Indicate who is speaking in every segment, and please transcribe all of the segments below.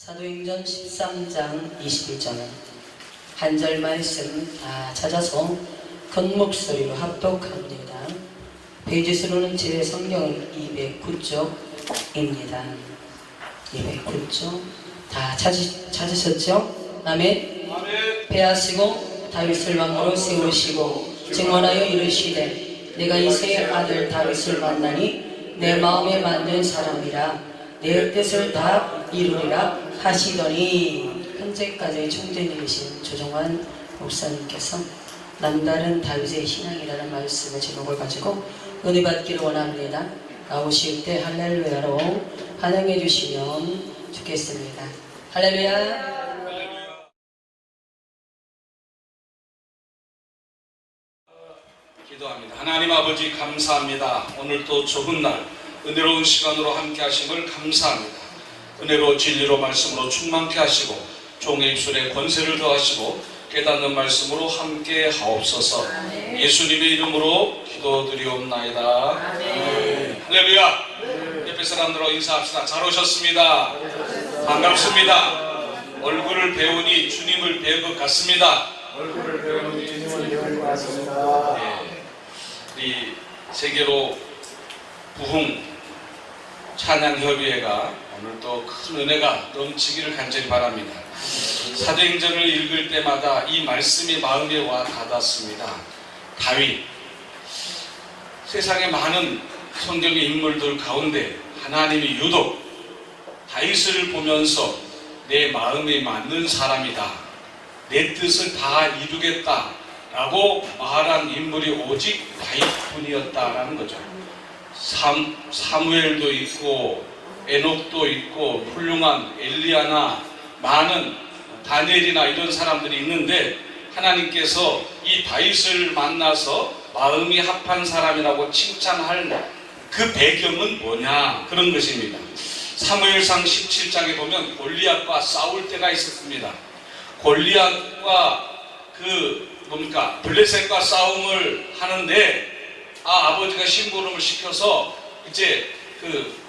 Speaker 1: 사도행전 13장 22절은 한절 말씀 다 찾아서 큰 목소리로 합독합니다. 페이지 수로는 제 성경은 209쪽입니다. 209쪽 다 찾으, 찾으셨죠? 아멘. 패하시고 다윗을 왕으로 세우시고 증언하여 이르시되 내가 이세의 아들 다윗을 만나니 내 마음에 맞는 사람이라 내 뜻을 다 이루리라 하시더니 현재까지 총재님이신 조정환 목사님께서 남다른 다윗의 신앙이라는 말씀의 제목을 가지고 은혜 받기를 원합니다. 나오실 때 할렐루야로 환영해 주시면 좋겠습니다. 할렐루야.
Speaker 2: 기도합니다. 하나님 아버지 감사합니다. 오늘 또 좋은 날 은혜로운 시간으로 함께 하심을 감사합니다. 은혜로 진리로 말씀으로 충만케 하시고 종의 입술에 권세를 더하시고 깨닫는 말씀으로 함께 하옵소서. 예수님의 이름으로 기도드리옵나이다. 아멘. 할렐루야. 옆에 사람들로 인사합시다. 잘 오셨습니다. 반갑습니다. 얼굴을 배우니 주님을 배운 것 같습니다.
Speaker 3: 얼굴을 배우니 주님을 배운 것 같습니다.
Speaker 2: 예, 우리 세계로 부흥 찬양협의회가 오늘 또 큰 은혜가 넘치기를 간절히 바랍니다. 사도행전을 읽을 때마다 이 말씀이 마음에 와 닿았습니다. 다윗 세상의 많은 성경의 인물들 가운데 하나님이 유독 다윗을 보면서 내 마음에 맞는 사람이다. 내 뜻을 다 이루겠다. 라고 말한 인물이 오직 다윗뿐이었다라는 거죠. 삼, 사무엘도 있고 에녹도 있고 훌륭한 엘리야나 많은 다니엘이나 이런 사람들이 있는데 하나님께서 이 다윗을 만나서 마음이 합한 사람이라고 칭찬할 그 배경은 뭐냐 그런 것입니다. 사무엘상 17장에 보면 골리앗과 싸울 때가 있었습니다. 골리앗과 그 뭡니까 블레셋과 싸움을 하는데 아 아버지가 심부름을 시켜서 이제 그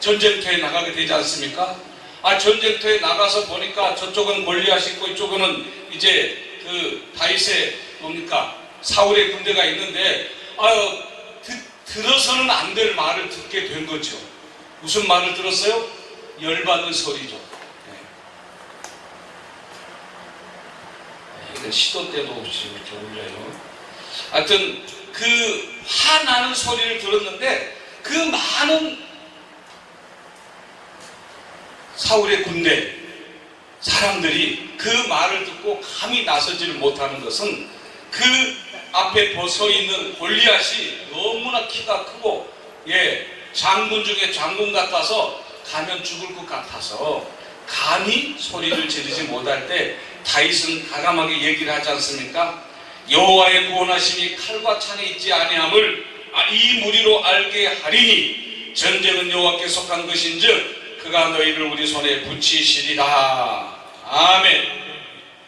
Speaker 2: 전쟁터에 나가게 되지 않습니까? 아 전쟁터에 나가서 보니까 저쪽은 골리앗이 있고 이쪽은 이제 그 다윗의 뭡니까 사울의 군대가 있는데 아유 듣, 들어서는 안 될 말을 듣게 된 거죠. 무슨 말을 들었어요? 열받는 소리죠. 네. 이건 시도 때도 없이 이렇게 울려요. 하여튼 그 화나는 소리를 들었는데 그 많은 사울의 군대 사람들이 그 말을 듣고 감히 나서지를 못하는 것은 그 앞에 벗어 있는 골리앗이 너무나 키가 크고 예 장군 중에 장군 같아서 가면 죽을 것 같아서 감히 소리를 지르지 못할 때 다윗은 가감하게 얘기를 하지 않습니까? 여호와의 구원하심이 칼과 창에 있지 아니함을 아, 이 무리로 알게 하리니 전쟁은 여호와께 속한 것인즉 그가 너희를 우리 손에 붙이시리라. 아멘.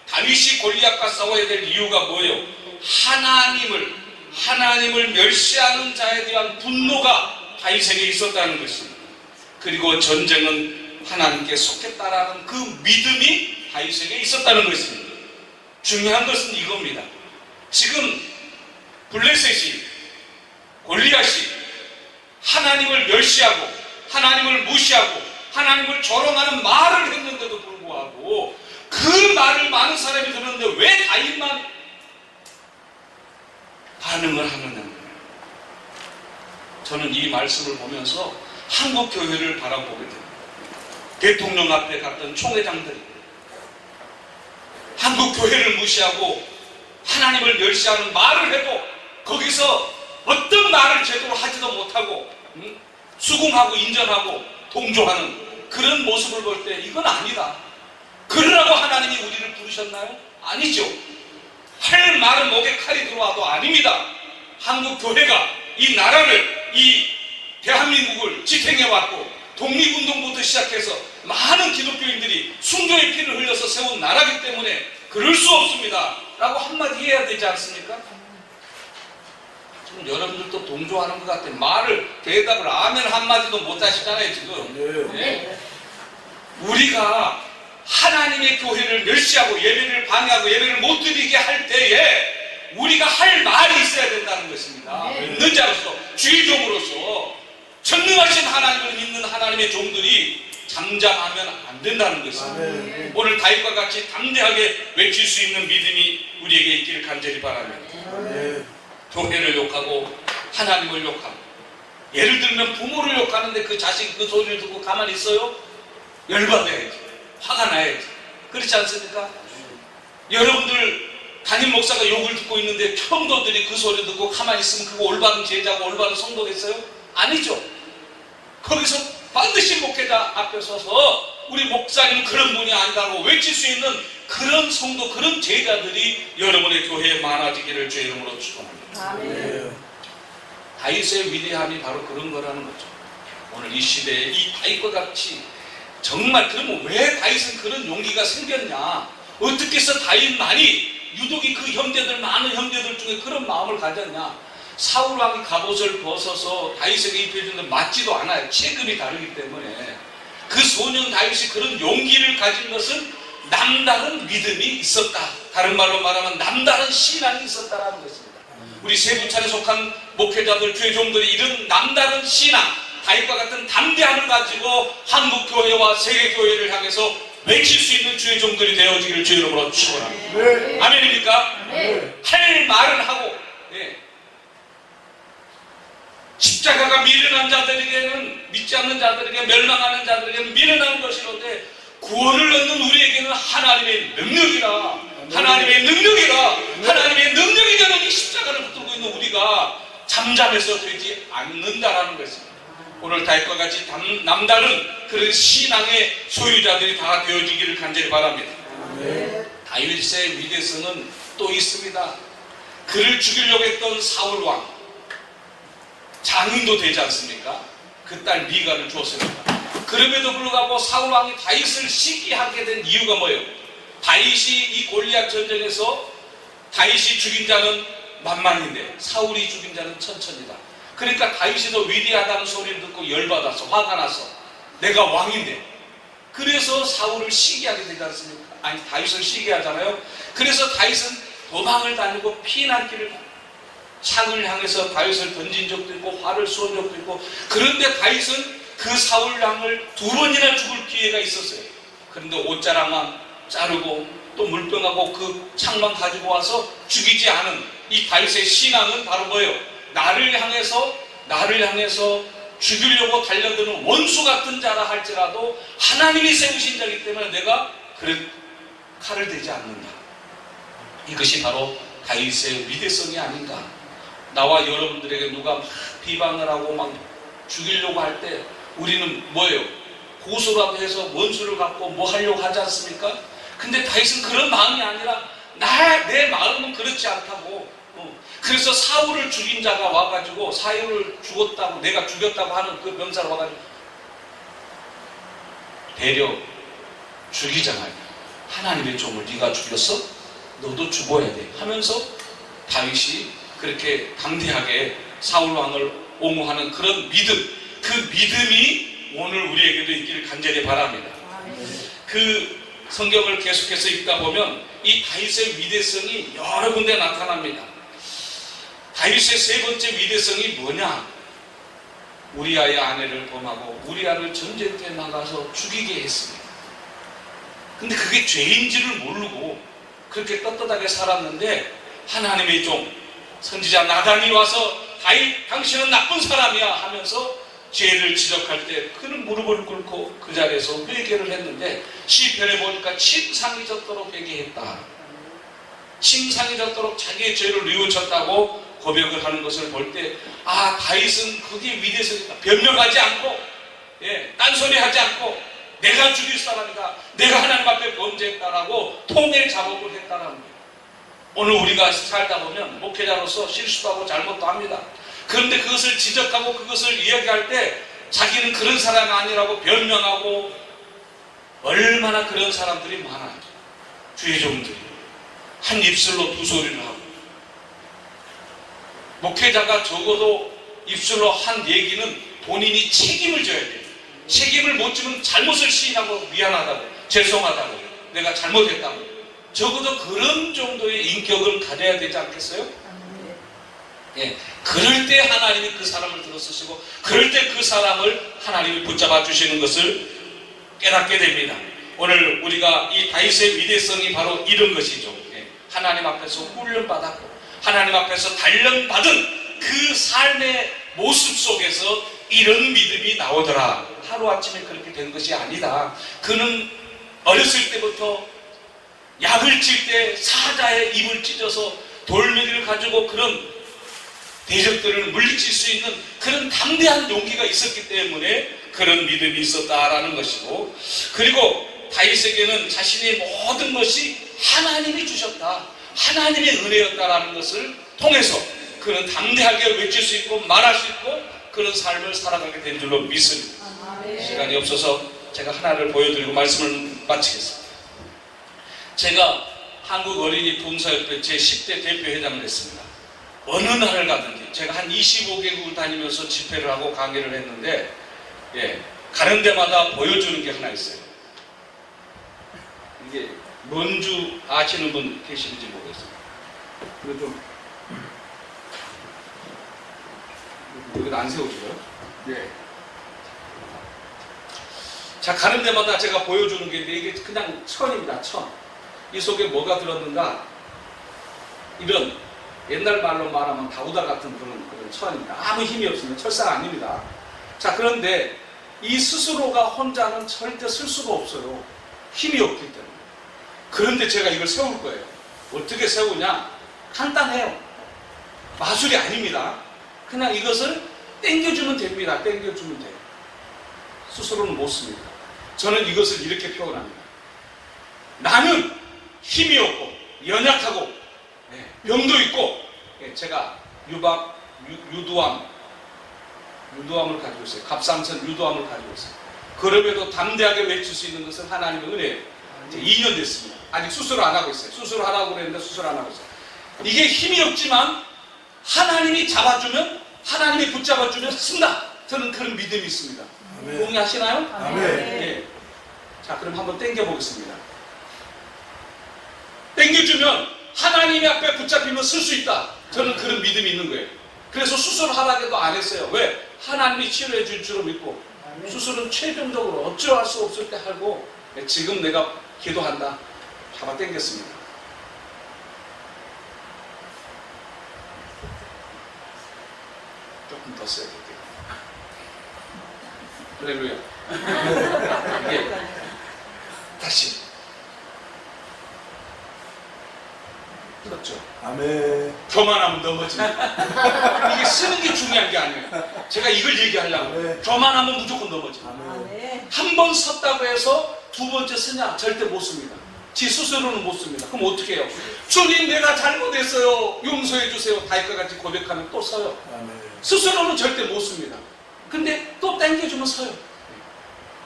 Speaker 2: 다윗이 골리앗과 싸워야 될 이유가 뭐예요? 하나님을 하나님을 멸시하는 자에 대한 분노가 다윗에게 있었다는 것입니다. 그리고 전쟁은 하나님께 속했다라는 그 믿음이 다윗에게 있었다는 것입니다. 중요한 것은 이겁니다. 지금 블레셋이 골리앗이 하나님을 멸시하고 하나님을 무시하고 하나님을 조롱하는 말을 했는데도 불구하고 그 말을 많은 사람이 들었는데 왜 다윗만 반응을 하느냐 저는 이 말씀을 보면서 한국 교회를 바라보게 됩니다. 대통령 앞에 갔던 총회장들이 한국 교회를 무시하고 하나님을 멸시하는 말을 해도 거기서 어떤 말을 제대로 하지도 못하고 음? 수긍하고 인정하고 동조하는 그런 모습을 볼 때 이건 아니다. 그러라고 하나님이 우리를 부르셨나요? 아니죠. 할 말은 목에 칼이 들어와도 아닙니다. 한국 교회가 이 나라를 이 대한민국을 지탱해 왔고 독립운동부터 시작해서 많은 기독교인들이 순교의 피를 흘려서 세운 나라기 때문에 그럴 수 없습니다. 라고 한마디 해야 되지 않습니까? 지금 여러분들도 동조하는 것 같아요. 말을, 대답을 아멘 한마디도 못 하시잖아요, 지금.
Speaker 3: 네.
Speaker 2: 네. 우리가 하나님의 교회를 멸시하고 예배를 방해하고 예배를 못 드리게 할 때에 우리가 할 말이 있어야 된다는 것입니다. 믿는 자로서 주의 종으로서 전능하신 하나님을 믿는 하나님의 종들이 잠잠하면 안 된다는 것입니다.
Speaker 3: 아멘.
Speaker 2: 오늘 다윗과 같이 담대하게 외칠 수 있는 믿음이 우리에게 있기를 간절히 바랍니다.
Speaker 3: 아멘.
Speaker 2: 교회를 욕하고 하나님을 욕하고 예를 들면 부모를 욕하는데 그 자식이 그 소리를 듣고 가만히 있어요? 열받아야지 화가 나야지 그렇지 않습니까? 여러분들 담임 목사가 욕을 듣고 있는데 평도들이 그 소리 듣고 가만히 있으면 그거 올바른 제자고 올바른 성도겠어요? 아니죠 거기서 반드시 목회자 앞에 서서 우리 목사님은 그런 분이 아니라고 외칠 수 있는 그런 성도 그런 제자들이 여러분의 교회에 많아지기를 주의 이름으로 축원합니다. 다윗의 위대함이 바로 그런 거라는 거죠. 오늘 이 시대에 이 다윗과 같이 정말 그러면 왜 다윗은 그런 용기가 생겼냐? 어떻게 해서 다윗만이 유독이 그 형제들 많은 형제들 중에 그런 마음을 가졌냐? 사울 왕이 갑옷을 벗어서 다윗에게 입혀주는데 맞지도 않아요. 체급이 다르기 때문에 그 소년 다윗이 그런 용기를 가진 것은 남다른 믿음이 있었다. 다른 말로 말하면 남다른 신앙이 있었다라는 것입니다. 우리 세부찬에 속한 목회자들, 교회종들이 이런 남다른 신앙, 다윗과 같은 담대함을 가지고 한국 교회와 세계 교회를 향해서 외칠 수 있는 주의 종들이 되어지기를 주의 이름으로 축원합니다.
Speaker 3: 네.
Speaker 2: 아멘입니까?
Speaker 3: 네.
Speaker 2: 할 말은 하고 예. 십자가가 미련한 자들에게는 믿지 않는 자들에게 멸망하는 자들에게는 미련한 것이로되 구원을 얻는 우리에게는 하나님의 능력이라 하나님의 능력이라 하나님의 능력이 되는 이 십자가를 붙들고 있는 우리가 잠잠해서 되지 않는다라는 것입니다. 오늘 다윗과 같이 담- 남다른 그런 신앙의 소유자들이 다 되어지기를 간절히 바랍니다.
Speaker 3: 네.
Speaker 2: 다윗의 위대성은 또 있습니다. 그를 죽이려고 했던 사울 왕 장인도 되지 않습니까? 그 딸 미가를 주었습니다. 그럼에도 불구하고 사울 왕이 다윗을 시기하게 된 이유가 뭐예요? 다윗이 이 골리앗 전쟁에서 다윗이 죽인 자는 만만인데 사울이 죽인 자는 천천이다. 그러니까 다윗이 더 위대하다는 소리를 듣고 열받아서 화가 나서 내가 왕인데 그래서 사울을 시기하게 되지 않습니까? 아니 다윗을 시기하잖아요. 그래서 다윗은 도망을 다니고 피난길을 창을 향해서 다윗을 던진 적도 있고 화를 쏜 적도 있고 그런데 다윗은 그 사울 왕을 두 번이나 죽을 기회가 있었어요. 그런데 옷자락만 자르고 또 물병하고 그 창만 가지고 와서 죽이지 않은 이 다윗의 신앙은 바로 뭐예요? 나를 향해서 나를 향해서 죽이려고 달려드는 원수 같은 자라 할지라도 하나님이 세우신 자이기 때문에 내가 그래 칼을 대지 않는다. 이것이 바로 다윗의 위대성이 아닌가. 나와 여러분들에게 누가 막 비방을 하고 막 죽이려고 할 때 우리는 뭐예요? 고소라도 해서 원수를 갖고 뭐 하려고 하지 않습니까? 근데 다윗은 그런 마음이 아니라 나, 내 마음은 그렇지 않다고. 어. 그래서 사울을 죽인 자가 와가지고 사울을 죽었다고 내가 죽였다고 하는 그 병사가 와가지고 대려 죽이잖아요. 하나님의 종을 네가 죽였어? 너도 죽어야 돼. 하면서 다윗이 그렇게 담대하게 사울 왕을 옹호하는 그런 믿음, 그 믿음이 오늘 우리에게도 있기를 간절히 바랍니다. 그 성경을 계속해서 읽다 보면 이 다윗의 위대성이 여러 군데 나타납니다. 다윗의 세 번째 위대성이 뭐냐? 우리아의 아내를 범하고 우리아를 전쟁터에 나가서 죽이게 했습니다. 근데 그게 죄인지를 모르고 그렇게 떳떳하게 살았는데 하나님의 종 선지자 나단이 와서 다윗 당신은 나쁜 사람이야 하면서 죄를 지적할 때 그는 무릎을 꿇고 그 자리에서 회개를 했는데 시편에 보니까 침상이 젖도록 회개했다. 침상이 젖도록 자기의 죄를 뉘우쳤다고 고백을 하는 것을 볼 때 아 다윗은 그게 위대성이다. 변명하지 않고 예, 딴소리 하지 않고 내가 죽일 사람이다. 내가 하나님 앞에 범죄했다라고 통일 작업을 했다는 거예요. 오늘 우리가 살다 보면 목회자로서 실수도 하고 잘못도 합니다. 그런데 그것을 지적하고 그것을 이야기할 때 자기는 그런 사람이 아니라고 변명하고 얼마나 그런 사람들이 많아요. 주의 종들이. 한 입술로 두 소리를 하고. 목회자가 적어도 입술로 한 얘기는 본인이 책임을 져야 돼요. 책임을 못 지면 잘못을 시인하고 미안하다고. 죄송하다고 내가 잘못했다고 적어도 그런 정도의 인격을 가져야 되지 않겠어요? 예, 그럴 때 하나님이 그 사람을 들어쓰시고 그럴 때 그 사람을 하나님이 붙잡아 주시는 것을 깨닫게 됩니다. 오늘 우리가 이 다윗의 위대성이 바로 이런 것이죠. 예, 하나님 앞에서 훈련받았고 하나님 앞에서 단련받은 그 삶의 모습 속에서 이런 믿음이 나오더라. 하루아침에 그렇게 된 것이 아니다. 그는 어렸을 때부터 약을 칠 때 사자의 입을 찢어서 돌멩이를 가지고 그런 대적들을 물리칠 수 있는 그런 담대한 용기가 있었기 때문에 그런 믿음이 있었다라는 것이고 그리고 다윗에게는 자신의 모든 것이 하나님이 주셨다. 하나님의 은혜였다라는 것을 통해서 그는 담대하게 외칠 수 있고 말할 수 있고 그런 삶을 살아가게 된 줄로 믿습니다. 시간이 없어서 제가 하나를 보여드리고 말씀을 마치겠습니다. 제가 한국 어린이 봉사협회 제10대 대표회장을 했습니다. 어느 나라를 가든지 제가 한 25개국을 다니면서 집회를 하고 강의를 했는데 예, 가는 데마다 보여주는 게 하나 있어요. 이게 뭔주 아시는 분 계시는지 모르겠어요. 이거 좀 여기다 안 세워줘요? 네. 자 가는 데마다 제가 보여주는 게 이게 그냥 천입니다. 천. 이 속에 뭐가 들었는가? 이런 옛날 말로 말하면 다우다 같은 그런, 그런 천입니다. 아무 힘이 없습니다. 철사가 아닙니다. 자, 그런데 이 스스로가 혼자는 절대 쓸 수가 없어요. 힘이 없기 때문에. 그런데 제가 이걸 세울 거예요. 어떻게 세우냐? 간단해요. 마술이 아닙니다. 그냥 이것을 땡겨주면 됩니다. 땡겨주면 돼요. 스스로는 못 씁니다. 저는 이것을 이렇게 표현합니다. 나는 힘이 없고 연약하고 예, 병도 있고 예, 제가 유박 유, 유두암 유두암을 가지고 있어요. 갑상선 유두암을 가지고 있어요. 그럼에도 담대하게 외칠 수 있는 것은 하나님의 은혜예요. 이제 2년 됐습니다. 아직 수술을 안 하고 있어요. 수술을 하라고 그랬는데 수술 안 하고 있어요. 이게 힘이 없지만 하나님이 잡아주면 하나님이 붙잡아주면 쓴다. 저는 그런 믿음이 있습니다.
Speaker 3: 아멘.
Speaker 2: 동의하시나요?
Speaker 3: 아멘.
Speaker 2: 예. 자, 그럼 한번 땡겨 보겠습니다. 땡겨주면 하나님의 앞에 붙잡히면 쓸 수 있다. 저는 그런 믿음이 있는 거예요. 그래서 수술을 하라고도 안 했어요. 왜? 하나님이 치료해 줄 줄을 믿고 수술은 최종적으로 어찌할 수 없을 때 하고 예, 지금 내가 기도한다. 잡아 당겼습니다. 조금 더 세게. 할렐루야. 이게 다시 그렇죠.
Speaker 3: 아멘.
Speaker 2: 교만하면 넘어집니다. 이게 쓰는 게 중요한 게 아니에요. 제가 이걸 얘기하려고.
Speaker 3: 네.
Speaker 2: 교만하면 무조건 넘어집니다.
Speaker 3: 아멘.
Speaker 2: 한번 섰다고 해서 두 번째 쓰냐? 절대 못 씁니다. 지 스스로는 못 씁니다. 그럼 어떻게 해요? 주님 내가 잘못했어요. 용서해 주세요. 다윗과 같이 고백하면 또 서요.
Speaker 3: 아멘.
Speaker 2: 스스로는 절대 못 씁니다. 근데 또 땡겨주면 서요.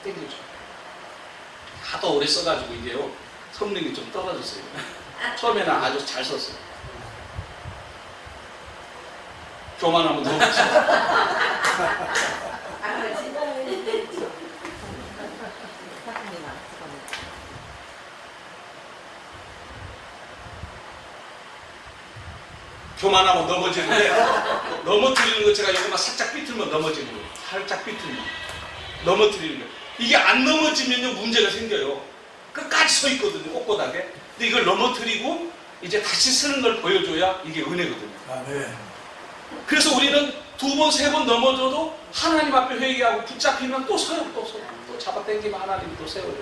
Speaker 2: 땡겨줘. 하도 오래 써가지고 이게요. 성능이 좀 떨어졌어요. 처음에는 아주 잘 썼어요. 교만하면 너무 교만하면 넘어지는데 넘어뜨리는 거 제가 여기만 살짝 삐뚤면 넘어지는 거예요. 살짝 삐뚤면 넘어뜨리는 거예요. 이게 안 넘어지면요 문제가 생겨요. 끝까지 서 있거든요 꼿꼿하게. 근데 이걸 넘어뜨리고 이제 다시 쓰는 걸 보여줘야 이게 은혜거든요.
Speaker 3: 아멘.
Speaker 2: 그래서 우리는 두 번, 세 번 넘어져도 하나님 앞에 회개하고 붙잡히면 또 서요, 또 서요. 또 잡아당기면 하나님이 또 세워요.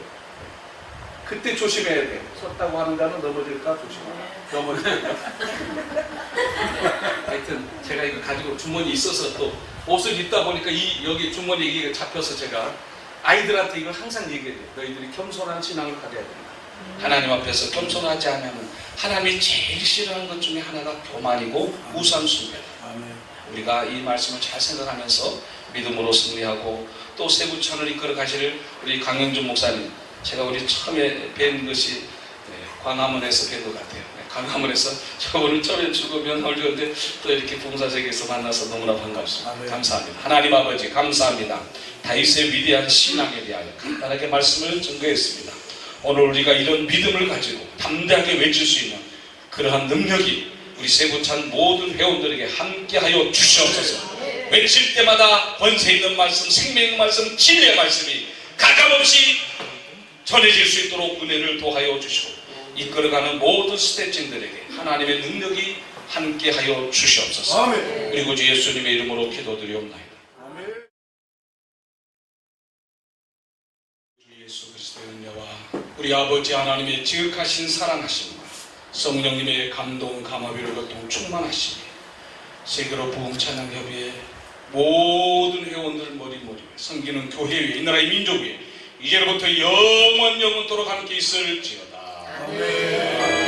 Speaker 2: 그때 조심해야 돼. 섰다고 하는 자는 넘어질까 조심하라. 넘어질까. 하여튼 제가 이거 가지고 주머니 있어서 또 옷을 입다 보니까 이 여기 주머니 이게 잡혀서 제가 아이들한테 이걸 항상 얘기해요. 너희들이 겸손한 신앙을 가져야 된다. 하나님 앞에서 겸손하지 않으면 하나님이 제일 싫어하는 것 중에 하나가 교만이고 우상숭배다. 우리가 이 말씀을 잘 생각하면서 믿음으로 승리하고 또 세부천을 이끌어 가시를 우리 강영준 목사님 제가 우리 처음에 뵌 것이 네, 광화문에서 뵌 것 같아요. 네, 광화문에서 저 오늘 처음에 죽으면 올렸는데 또 이렇게 봉사sek에서 만나서 너무나 반갑습니다.
Speaker 3: 아멘.
Speaker 2: 감사합니다. 하나님 아버지 감사합니다. 다윗의 위대한 신앙에 대하여 간단하게 말씀을 증거했습니다. 오늘 우리가 이런 믿음을 가지고 담대하게 외칠 수 있는 그러한 능력이 우리 세부찬 모든 회원들에게 함께하여 주시옵소서. 외칠 때마다 권세 있는 말씀, 생명의 말씀, 진리의 말씀이 가감없이 전해질 수 있도록 은혜를 도하여 주시고 이끌어가는 모든 스태진들에게 하나님의 능력이 함께하여 주시옵소서.
Speaker 3: 아멘.
Speaker 2: 그리고 주 예수님의 이름으로 기도드리옵나이다. 우리 아버지 하나님의 지극하신 사랑하심과 성령님의 감동, 감화비를 고통 충만하심이 세계로 부흥 찬양 협의회 모든 회원들 머리머리 위에 섬기는 교회 위에 이 나라의 민족 위에 이제로부터 영원 영원토록 함께 있을지어다.
Speaker 3: 아멘.